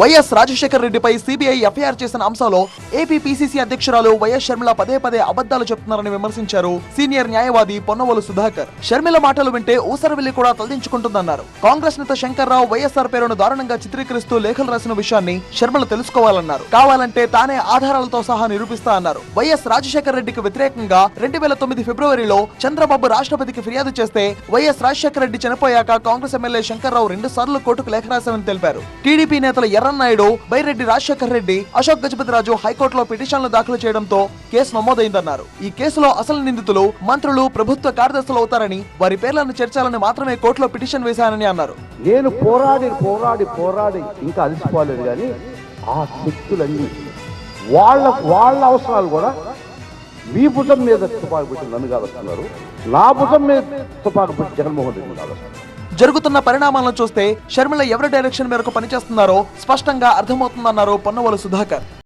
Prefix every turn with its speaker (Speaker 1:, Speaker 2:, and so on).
Speaker 1: YS Rajasekhara రెడ్డిపై CBI FIR చేసిన అంశంలో ఏపీ పిసిసి అధ్యక్షురాలు వైఎస్ షర్మిల పదే పదే అబద్ధాలు చెప్తున్నారని విమర్శించారు సీనియర్ న్యాయవాది పొన్నవలు సుధాకర్. షర్మిల మాటలు వింటే ఊసరవెల్లి కూడా తలదించుకుంటుందన్నారు. కాంగ్రెస్ నేత శంకర్రావు వైఎస్ఆర్ పేరును దారుణంగా చిత్రీకరిస్తూ లేఖలు రాసిన విషయాన్ని షర్మిల తెలుసుకోవాలన్నారు. కావాలంటే తానే ఆధారాలతో సహా నిరూపిస్తా అన్నారు. వైఎస్ రాజశేఖర రెడ్డికి వ్యతిరేకంగా రెండు వేల తొమ్మిది ఫిబ్రవరిలో చంద్రబాబు రాష్ట్రపతికి ఫిర్యాదు చేస్తే వైఎస్ రాజశేఖర రెడ్డి చనిపోయాక కాంగ్రెస్ ఎమ్మెల్యే శంకర్రావు రెండు సార్లు కోర్టుకు లేఖ రాశామని తెలిపారు. టీడీపీ నేతల ఎర్రన్నాయుడు బైరెడ్డి రాజశేఖర రెడ్డి అశోక్ గజపతిరాజు హైకోర్టులో పిటిషన్లు దాఖలు చేయడంతో కేసు నమోదైందన్నారు. ఈ కేసులో అసలు నిందితులు మంత్రులు ప్రభుత్వ కార్యదర్శులు అవుతారని వారి పేర్లను చేర్చాలని మాత్రమే కోర్టులో పిటిషన్ వేశానని అన్నారు.
Speaker 2: నేను పోరాడి పోరాడి పోరాడి ఇంకా అలసిపోలేదు కానీ ఆ శక్తులన్నీ వాళ్ళ వాళ్ళ అవసరాలు కూడా మీ భుజం మీద తుపాకు పెట్టి నన్ను కావస్తున్నారు నా భుజం మీద తుపాకు పెట్టి జగన్మోహన్ రెడ్డి కావస్తున్నారు
Speaker 1: జరుగుతున్న పరిణామాలను చూస్తే షర్మిల ఎవరి డైరెక్షన్ మేరకు పనిచేస్తున్నారో స్పష్టంగా అర్థమవుతుందన్నారు పొన్నవోలు సుధాకర్.